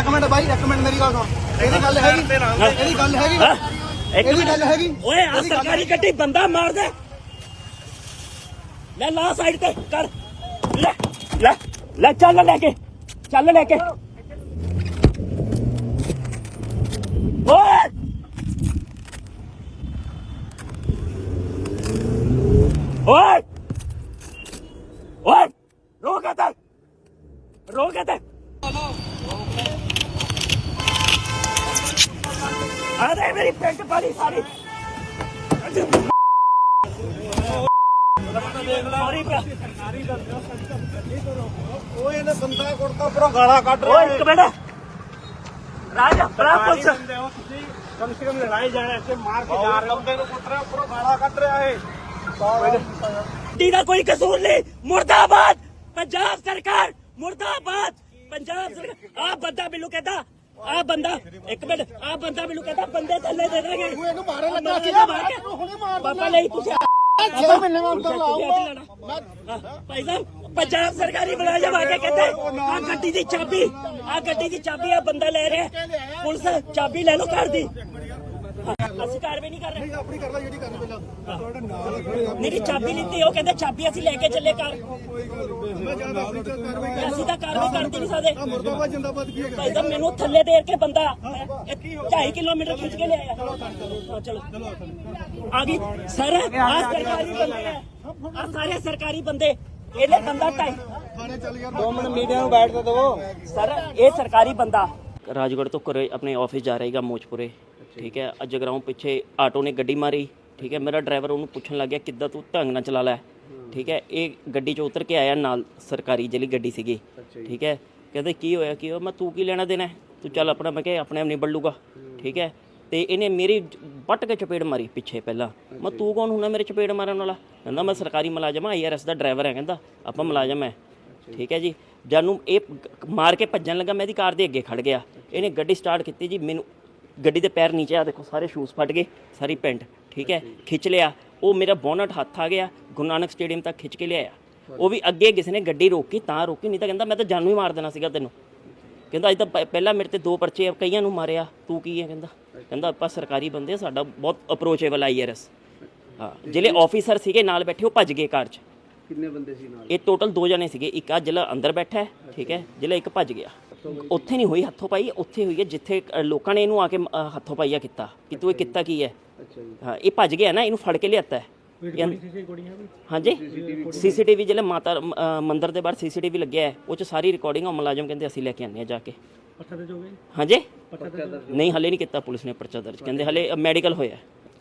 ਇੱਕ ਮਿੰਟ ਬਾਈ ਇੱਕ ਮਿੰਟ ਮੇਰੀ ਗੱਲ ਸੁਣ। ਇਹਦੀ ਗੱਲ ਹੈਗੀ। ਇਹਦੀ ਗੱਲ ਹੈਗੀ? ਇੱਕ ਇਹਦੀ ਮਿੰਟ। ਗੱਲ ਹੈਗੀ। ਓਏ ਆ ਸਰਕਾਰੀ ਗੱਡੀ ਬੰਦਾ ਮਾਰ ਦੇ ਲੈ ਲਾ ਸਾਈਡ ਤੇ ਕਰ। ਲੈ ਲੈ ਲੈ ਚੱਲ ਲੈ ਕੇ। ਚੱਲ ਲੈ ਕੇ। ਓਏ! ਓਏ! ਓਏ! ਰੋਕ ਇੱਥੇ ਰੋਕ ਇੱਥੇ ਅਰੇ ਮੇਰੀ ਪੈਂਟ ਪਾੜੀ ਸਾਰੀ। ਸਾਰੀ ਪਿਆ ਓਏ ਇਹਨੇ ਬੰਦਾ ਕੁੜਤਾ ਉੱਪਰੋਂ ਗਾਲਾਂ ਕੱਢ ਓਏ ਇੱਕ ਮਿੰਟ। ਰਾਜਾ ਬੜਾ ਪੁਲਿਸ ਕਮ ਸੇ ਕਮ ਲੜਾਈ ਜਾਣਾ ਇੱਥੇ ਮਾਰ ਕੇ ਜਾ ਰਹੇ ਬੰਦੇ ਨੂੰ ਕੁੱਟ ਰਿਹਾ ਉੱਪਰੋਂ ਗਾਲਾਂ ਕੱਢ ਰਿਹਾ ਇਹ। ਗੱਡੀ ਦਾ ਕੋਈ ਕਸੂਰ ਨਹੀਂ। ਮੁਰਦਾਬਾਦ ਪੰਜਾਬ ਸਰਕਾਰ ਮੁਰਦਾਬਾਦ। ਪੰਜਾਬ ਸਰਕਾਰ ਆ ਬੰਦਾ ਮੈਨੂੰ ਕਹਿੰਦਾ ਆ ਬੰਦਾ ਇੱਕ ਮਿੰਟ ਆ ਬੰਦਾ ਮੈਨੂੰ ਕਹਿੰਦਾ ਬੰਦੇ ਥੱਲੇ ਦੇ ਦਾਂਗੇ ਤੂੰ ਇਹਨੂੰ ਮਾਰਨ ਲੱਗਾ ਸੀ ਮਾਰ ਕੇ। ਹੁਣੇ ਮਾਰ ਬਾਬਾ ਨਹੀਂ ਤੁਸੀਂ ਛੇ ਮਹੀਨੇ ਮੈਂ ਲਾਉਂਗਾ ਭਾਈ ਸਾਹਿਬ ਪੰਜਾਬ ਸਰਕਾਰੀ ਮੁਲਾਜ਼ਮ ਆ ਕੇ ਕਹਿੰਦੇ ਆ ਗੱਡੀ ਦੀ ਚਾਬੀ ਆ ਗੱਡੀ ਦੀ ਚਾਬੀ ਆ ਬੰਦਾ ਲੈ ਰਿਹਾ। ਪੁਲਿਸ ਚਾਬੀ ਲੈ ਲਓ ਘਰ ਦੀ। ਅਸੀਂ ਕਾਰਵਾਈ ਨਹੀਂ ਕਰ ਰਹੇ। ਆਪਣੀ ਕਰ ਲੈ ਜਿਹੜੀ ਕਰਨੀ ਪਹਿਲਾਂ। ਤੁਹਾਡੇ ਨਾਲ ਖੜੇ ਆ। ਮੇਰੀ ਚਾਬੀ ਲਿੱਤੀ ਉਹ ਕਹਿੰਦੇ ਚਾਬੀ ਅਸੀਂ ਲੈ ਕੇ ਚੱਲੇ ਘਰ। ਮੈਂ ਜ਼ਿਆਦਾ ਆਪਣੀ ਕਾਰਵਾਈ ਅਸੀਂ ਤਾਂ ਕਾਰਵਾਈ ਕਰਦੇ ਨਹੀਂ ਸਕਦੇ। ਆ ਮੁਰਦਾਬਾਦ ਜਿੰਦਾਬਾਦ ਕੀ ਹੈਗਾ? ਭਾਈ ਸਾਹਿਬ ਮੈਨੂੰ ਥੱਲੇ ਦੇਰ ਕੇ ਬੰਦਾ 2.5 ਕਿਲੋਮੀਟਰ ਖਿੱਚ ਕੇ ਲਿਆਇਆ। ਚਲੋ ਆ ਗਈ ਸਰ ਆ ਸਰਕਾਰੀ ਬੰਦੇ ਆ। ਸਾਰੇ ਸਰਕਾਰੀ ਬੰਦੇ। ਇਹਨੇ ਬੰਦਾ ਢਾਈ ਥਾਣੇ ਚੱਲ ਯਾਰ ਦੋ ਮਿੰਟ ਮੀਡੀਆ ਨੂੰ ਬੈਠ ਤਾਂ ਸਰ ਇਹ ਸਰਕਾਰੀ ਬੰਦਾ। ਰਾਜਗੜ੍ਹ ਤੋਂ ਘਰੇ ਆਪਣੇ ਆਫਿਸ ਜਾ ਰਹੇਗਾ ਮੋਚਪੁਰੇ ਠੀਕ ਹੈ। ਅੱਜ ਜਗਰਾਉਂ ਪਿੱਛੇ ਆਟੋ ਨੇ ਗੱਡੀ ਮਾਰੀ ਠੀਕ ਹੈ। ਮੇਰਾ ਡਰਾਈਵਰ ਉਹਨੂੰ ਪੁੱਛਣ ਲੱਗਿਆ ਕਿੱਦਾਂ ਤੂੰ ਢੰਗ ਨਾਲ ਚਲਾ ਲੈ? ਠੀਕ ਹੈ। ਇਹ ਗੱਡੀ 'ਚ ਉਤਰ ਕੇ ਆਇਆ ਨਾਲ ਸਰਕਾਰੀ ਜਿਹੜੀ ਗੱਡੀ ਸੀਗੀ ਠੀਕ ਹੈ। ਕਹਿੰਦੇ ਕੀ ਹੋਇਆ ਕੀ ਹੋਇਆ? ਮੈਂ ਤੂੰ ਕੀ ਲੈਣਾ ਦੇਣਾ? ਤੂੰ ਚੱਲ ਆਪਣਾ ਮੈਂ ਕਿਹਾ ਆਪਣੇ ਆਪ ਨਿਬੜ ਲੂਗਾ ਠੀਕ ਹੈ। ਤੇ ਇਹਨੇ ਮੇਰੀ ਵੱਟ ਕੇ ਚਪੇੜ ਮਾਰੀ ਪਿੱਛੇ ਪਹਿਲਾਂ। ਮੈਂ ਤੂੰ ਕੌਣ ਹੁੰਦਾ ਮੇਰੇ ਚਪੇੜ ਮਾਰਨ ਵਾਲਾ? ਕਹਿੰਦਾ ਮੈਂ ਸਰਕਾਰੀ ਮੁਲਾਜ਼ਮ ਆ ਆਈਆਰਐਸ ਦਾ ਡਰਾਈਵਰ ਹੈ ਕਹਿੰਦਾ ਆਪਾਂ ਮੁਲਾਜ਼ਮ ਹੈ। ਠੀਕ ਹੈ ਜੀ। ਜਾਨੂੰ ਇਹ ਮਾਰ ਕੇ ਭੱਜਣ ਲੱਗਾ ਮੈਂ ਇਹਦੀ ਕਾਰ ਦੇ ਅੱਗੇ ਖੜ ਗਿਆ। ਇਹਨੇ ਗੱਡੀ ਸਟਾਰਟ ਕੀਤੀ ਜੀ ਮੈਨੂੰ ਗੱਡੀ ਦੇ ਪੈਰ ਨੀਚੇ ਆ ਦੇਖੋ ਸਾਰੇ ਸ਼ੂਜ਼ ਫਟ ਗਏ ਸਾਰੀ ਪੈਂਟ ਠੀਕ ਹੈ ਖਿੱਚ ਲਿਆ। ਉਹ ਮੇਰਾ ਬੋਨਟ ਹੱਥ ਆ ਗਿਆ ਗੁਰੂ ਨਾਨਕ ਸਟੇਡੀਅਮ ਤੱਕ ਖਿੱਚ ਕੇ ਲਿਆਇਆ। ਉਹ ਵੀ ਅੱਗੇ ਕਿਸੇ ਨੇ ਗੱਡੀ ਰੋਕੀ ਤਾਂ ਰੋਕੀ ਨਹੀਂ ਤਾਂ ਕਹਿੰਦਾ ਮੈਂ ਤਾਂ ਜਾਨੂ ਹੀ ਮਾਰ ਦੇਣਾ ਸੀਗਾ ਤੈਨੂੰ। ਕਹਿੰਦਾ ਅੱਜ ਤਾਂ ਪਹਿਲਾਂ ਮੇਰੇ ਤੇ ਦੋ ਪਰਚੇ ਆ, ਕਈਆਂ ਨੂੰ ਮਾਰਿਆ। ਤੂੰ ਕੀ ਹੈ ਕਹਿੰਦਾ। ਕਹਿੰਦਾ ਆਪਾਂ ਸਰਕਾਰੀ ਬੰਦੇ ਸਾਡਾ ਬਹੁਤ ਅਪਰੋਚੇਬਲ ਆਈਆਰਐਸ ਹਾਂ ਜਿਹੜੇ ਆਫੀਸਰ ਸੀਗੇ ਨਾਲ ਬੈਠੇ ਉਹ ਭੱਜ ਗਏ ਕਾਰ 'ਚ। ਕਿੰਨੇ ਬੰਦੇ ਸੀ ਨਾਲ? ਇਹ ਟੋਟਲ ਦੋ ਜਣੇ ਸੀਗੇ ਇੱਕ ਆ ਜ਼ਿਲ੍ਹਾ ਅੰਦਰ ਬੈਠਾ ਹੈ ਠੀਕ ਹੈ ਜ਼ਿਲ੍ਹਾ ਇੱਕ ਭੱਜ ਗਿਆ। ਉੱਥੇ ਨਹੀਂ ਹੋਈ ਹੱਥੋਂ ਪਾਈ ਉੱਥੇ ਹੋਈ ਹੈ ਜਿੱਥੇ ਅ, ਲੋਕਾਂ ਨੇ ਇਹਨੂੰ ਆ ਕੇ ਅ, ਹੱਥੋਂ ਪਾਈਆ ਕੀਤਾ। ਕਿ ਤੂੰ ਇਹ ਕੀਤਾ ਕੀ ਹੈ? ਅੱਛਾ ਜੀ। ਹਾਂ ਇਹ ਭੱਜ ਗਿਆ ਨਾ ਇਹਨੂੰ ਫੜ ਕੇ ਲਿਆਤਾ ਹੈ। ਹਾਂਜੀ। ਸੀਸੀਟੀਵੀ ਜਿਹੜੇ ਮਾਤਾ ਅ, ਮੰਦਿਰ ਦੇ ਬਾਹਰ ਸੀਸੀਟੀਵੀ ਲੱਗਿਆ ਹੈ ਉਹ ਚ ਸਾਰੀ ਰਿਕਾਰਡਿੰਗ ਉਹ ਮੁਲਾਜ਼ਮ ਕਹਿੰਦੇ ਅਸੀਂ ਲੈ ਕੇ ਆਨੇ ਆ ਜਾ ਕੇ। ਹਾਂਜੀ। ਨਹੀਂ ਹਲੇ ਨਹੀਂ ਕੀਤਾ ਪੁਲਿਸ ਨੇ ਪਰਚਾ ਦਰਜ ਕਹਿੰਦੇ ਹਲੇ ਮੈਡੀਕਲ ਹੋਇਆ ਹੈ।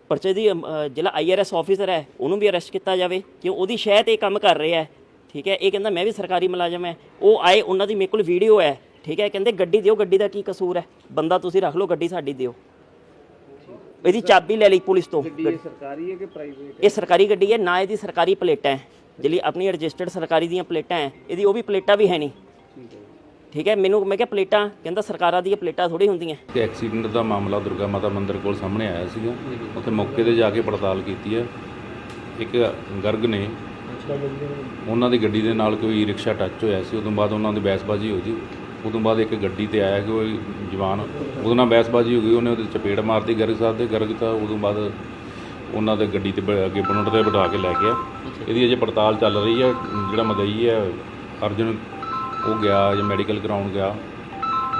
ਪਰਚੇ ਦੀ ਅਮ, ਅ, ਜਿਹੜਾ ਆਈਆਰਐਸ ਆਫੀਸਰ ਹੈ ਉਹਨੂੰ ਵੀ ਅਰੈਸਟ ਕੀਤਾ ਜਾਵੇ ਕਿਉਂ ਉਹਦੀ ਸ਼ਹਿ ਤੇ ਇਹ ਕੰਮ ਕਰ ਰਿਹਾ ਹੈ ਠੀਕ ਹੈ? ਇਹ ਕਹਿੰਦਾ ਮੈਂ ਵੀ ਸਰਕਾਰੀ ਮੁਲਾਜ਼ਮ ਹੈ। ਉਹ ਆਏ ਉਹਨਾਂ ਦੀ ਮੇਰੇ ਕੋਲ ਵੀਡੀਓ ਹੈ ਠੀਕ ਹੈ? ਕਹਿੰਦੇ ਗੱਡੀ ਦਿਓ ਗੱਡੀ ਦਾ ਕੀ ਕਸੂਰ ਹੈ? ਬੰਦਾ ਤੁਸੀਂ ਰੱਖ ਲਓ ਗੱਡੀ ਸਾਡੀ ਦਿਓ। ਇਹਦੀ ਚਾਬੀ ਲੈ ਲਈ ਪੁਲਿਸ ਤੋਂ। ਗੱਡੀ ਇਹ ਸਰਕਾਰੀ ਹੈ ਕਿ ਪ੍ਰਾਈਵੇਟ ਇਹ ਸਰਕਾਰੀ ਗੱਡੀ ਹੈ ਨਾ ਇਹਦੀ ਸਰਕਾਰੀ ਪਲੇਟਾਂ ਹੈ। ਜਿਹੜੀ ਆਪਣੀ ਰਜਿਸਟਰਡ ਸਰਕਾਰੀ ਦੀਆਂ ਪਲੇਟਾਂ ਹੈ ਇਹਦੀ ਉਹ ਵੀ ਪਲੇਟਾਂ ਵੀ ਹੈ ਨਹੀਂ। ਠੀਕ ਹੈ ਮੈਨੂੰ ਮੈਂ ਕਿਹਾ ਪਲੇਟਾਂ ਕਹਿੰਦਾ ਸਰਕਾਰਾਂ ਦੀਆਂ ਪਲੇਟਾਂ ਥੋੜੀ ਹੁੰਦੀਆਂ। ਕਿ ਐਕਸੀਡੈਂਟ ਦਾ ਮਾਮਲਾ ਦੁਰਗਾ ਮਾਤਾ ਮੰਦਿਰ ਕੋਲ ਸਾਹਮਣੇ ਆਇਆ ਸੀਗਾ। ਉੱਥੇ ਮੌਕੇ ਤੇ ਜਾ ਕੇ ਪੜਤਾਲ ਕੀਤੀ ਹੈ। ਇੱਕ ਗਰਗ ਨੇ ਉਹਨਾਂ ਦੀ ਗੱਡੀ ਦੇ ਨਾਲ ਕੋਈ ਰਿਕਸ਼ਾ ਟੱਚ ਹੋਇਆ ਸੀ। ਉਦੋਂ ਬਾਅਦ ਉਹਨਾਂ ਦੀ ਬਹਿਸਬਾਜ਼ੀ ਹੋ ਗਈ। ਉਦੋਂ ਬਾਅਦ ਇੱਕ ਗੱਡੀ ਤੇ ਆਇਆ ਕਿ ਉਹ ਜਵਾਨ ਉਹਦੇ ਨਾਲ ਬਹਿਸਬਾਜ਼ੀ ਹੋ ਗਈ। ਉਹਨੇ ਉਹਦੇ ਚਪੇੜ ਮਾਰਤੀ ਗਰਗ ਸਾਹਿਬ ਦੇ। ਗਰਗ ਤਾਂ ਉਦੋਂ ਬਾਅਦ ਉਹਨਾਂ ਦੇ ਗੱਡੀ ਤੇ ਬ- ਅੱਗੇ ਬਨਟ ਤੇ ਬਿਠਾ ਕੇ ਲੈ ਗਿਆ। ਇਹਦੀ ਅਜੇ ਪੜਤਾਲ ਚੱਲ ਰਹੀ ਹੈ। ਜਿਹੜਾ ਮਦਈ ਹੈ ਅਰਜਨ ਉਹ ਗਿਆ ਜਾਂ ਮੈਡੀਕਲ ਕਰਾਉਣ ਗਿਆ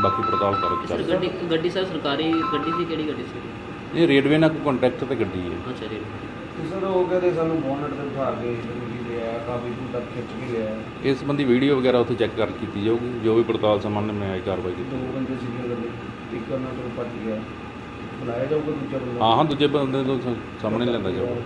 ਬਾਕੀ ਪੜਤਾਲ ਕਰ ਚੱਲ ਰਹੀ ਹੈ ਗੱਡੀ ਗੱਡੀ ਸਰ ਸਰਕਾਰੀ ਗੱਡੀ ਸੀ ਕਿਹੜੀ ਗੱਡੀ ਸੀ? ਇਹ ਰੇਡਵੇ ਨਾਲ ਕੋਈ ਕੰਟੈਕਟ ਤੇ ਗੱਡੀ ਹੈ। ਅੱਛਾ ਜੀ ਸਰ ਉਹ ਕਹਿੰਦੇ ਸਾਨੂੰ ਬੋਨਟ ਤੇ ਬਿਠਾ ਕੇ ਗੱਡੀ ਦੇ ਆ ਕਾਫੀ ਦੂਰ ਤੱਕ ਖਿੱਚ ਕੇ ਲਿਆ ਇਸ ਸੰਬੰਧੀ ਵੀਡੀਓ ਵਗੈਰਾ ਉੱਥੇ ਚੈੱਕ ਕਰ ਕੀਤੀ ਜਾਊਗੀ ਜੋ ਵੀ ਪੜਤਾਲ ਸਾਹਮਣੇ ਆਈ ਕਾਰਵਾਈ ਕੀਤੀ। ਦੋ ਬੰਦੇ ਸੀਗੇ ਗੱਡੀ ਇੱਕ ਉਹਨਾਂ ਤੋਂ ਭੱਜ ਗਿਆ। ਬੁਲਾਇਆ ਜਾਊਗਾ ਦੂਜਾ ਬੰਦਾ? ਹਾਂ ਹਾਂ ਦੂਜੇ ਬੰਦੇ ਤੋਂ ਸਾਹਮਣੇ ਲੈਂਦਾ ਜਾਊਗਾ।